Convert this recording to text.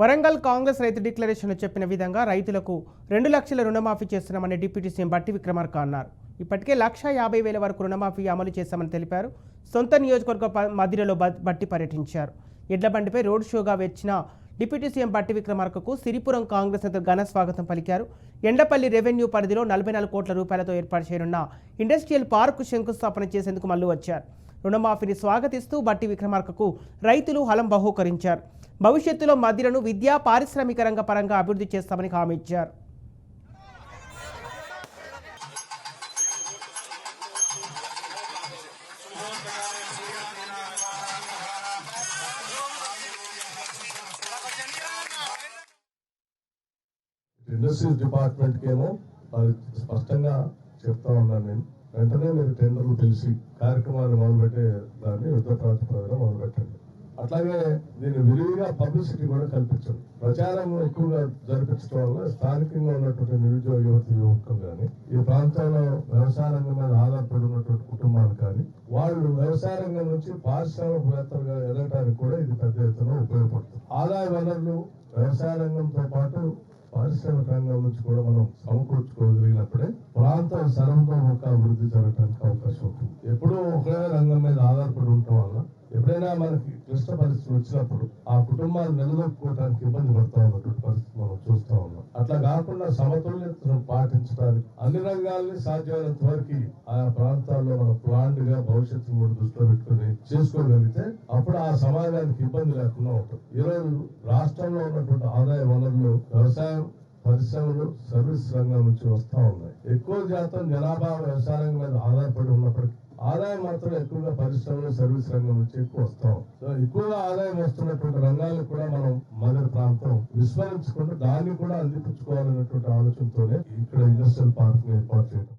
వరంగల్ కాంగ్రెస్ రైతు డిక్లరేషన్లో చెప్పిన విధంగా రైతులకు రెండు లక్షల రుణమాఫీ చేస్తున్నామని డిప్యూటీ సీఎం బట్టి విక్రమార్క అన్నారు. ఇప్పటికే లక్ష యాభై వేల వరకు రుణమాఫీ అమలు చేశామని తెలిపారు. సొంత నియోజకవర్గ మదిరలో బట్టి పర్యటించారు. ఎడ్ల బండిపై రోడ్ షోగా వచ్చిన డిప్యూటీ సీఎం బట్టి విక్రమార్కకు సిరిపురం కాంగ్రెస్ నేతలు ఘన స్వాగతం పలికారు. ఎండపల్లి రెవెన్యూ పరిధిలో నలభై నాలుగు కోట్ల రూపాయలతో ఏర్పాటు చేయనున్న ఇండస్ట్రియల్ పార్కు శంకుస్థాపన చేసేందుకు మళ్ళీ వచ్చారు. రుణమాఫీని స్వాగతిస్తూ బట్టి విక్రమార్కకు రైతులు హలం బహూకరించారు. భవిష్యత్తులో మదిరను విద్యా పారిశ్రామిక రంగ పరంగా అభివృద్ధి చేస్తామని హామీ ఇచ్చారు. ఇండస్ట్రీస్ డిపార్ట్మెంట్ కేమో స్పష్టంగా చెప్తా ఉన్నాను నేను. వెంటనే మీరు టెండర్లు తెలిసి కార్యక్రమాన్ని మొదలుపెట్టే దాన్ని యుద్ధ ప్రాతిపదికన మొదలుపెట్టండి. అట్లాగే దీన్ని విరివిగా పబ్లిసిటీ కూడా కల్పించండి ప్రచారం ఎక్కువగా జరిపించడం వల్ల స్థానికంగా ఉన్నటువంటి నిరుద్యోగ యువత యువకులు కానీ ఈ ప్రాంతంలో వ్యవసాయ రంగం మీద ఆధారపడి ఉన్నటువంటి కుటుంబాలు కానీ వాళ్ళు వ్యవసాయ రంగం నుంచి పారిశ్రామికవేత్తలుగా ఎదగడానికి కూడా ఇది పెద్ద ఎత్తున ఉపయోగపడుతుంది. ఆదాయ వనరులు వ్యవసాయ రంగంతో పాటు పారిశ్రామిక రంగం నుంచి కూడా మనం సమకూర్చుకోగలిగినప్పుడే ప్రాంతం సర్వతోముఖ అభివృద్ధి జరగడానికి అవకాశం ఉంటుంది. ఎప్పుడూ ఒకే రంగం మీద ఆధారపడి ఉండటం వల్ల ఎప్పుడైనా మనకి క్లిష్ట పరిస్థితులు వచ్చినప్పుడు ఆ కుటుంబాలు నిలదొక్కుకోవడానికి ఇబ్బంది పడతా ఉన్నటువంటి పరిస్థితి మనం చూస్తా ఉన్నాం. అట్లా కాకుండా సమతుల్యతను పాటించడానికి అన్ని రంగాల్ని సాధ్యమైనంత వరకు ఆయా ప్రాంతాల్లో మనం ప్లాండ్గా భవిష్యత్తును కూడా దృష్టిలో పెట్టుకుని చేసుకోగలిగితే అప్పుడు ఆ సమాజానికి ఇబ్బంది లేకుండా ఉంటుంది. ఈ రోజు రాష్ట్రంలో ఉన్నటువంటి ఆదాయ వనరులు వ్యవసాయం పరిశ్రమలు సర్వీస్ రంగం నుంచి వస్తా ఉన్నాయి. ఎక్కువ శాతం జనాభా వ్యవసాయం మీద ఆధారపడి ఉన్నప్పటికీ ఆదాయం మాత్రం ఎక్కువగా పరిశ్రమలు సర్వీస్ రంగం నుంచి ఎక్కువ వస్తాం. సో ఎక్కువగా ఆదాయం వస్తున్నటువంటి రంగాలను కూడా మనం మదర్ ప్రాంతం విస్మరించకుండా దాన్ని కూడా అందిపుచ్చుకోవాలన్నటువంటి ఆలోచనతోనే ఇక్కడ ఇండస్ట్రియల్ పార్క్ ఏర్పాటు చేయడం.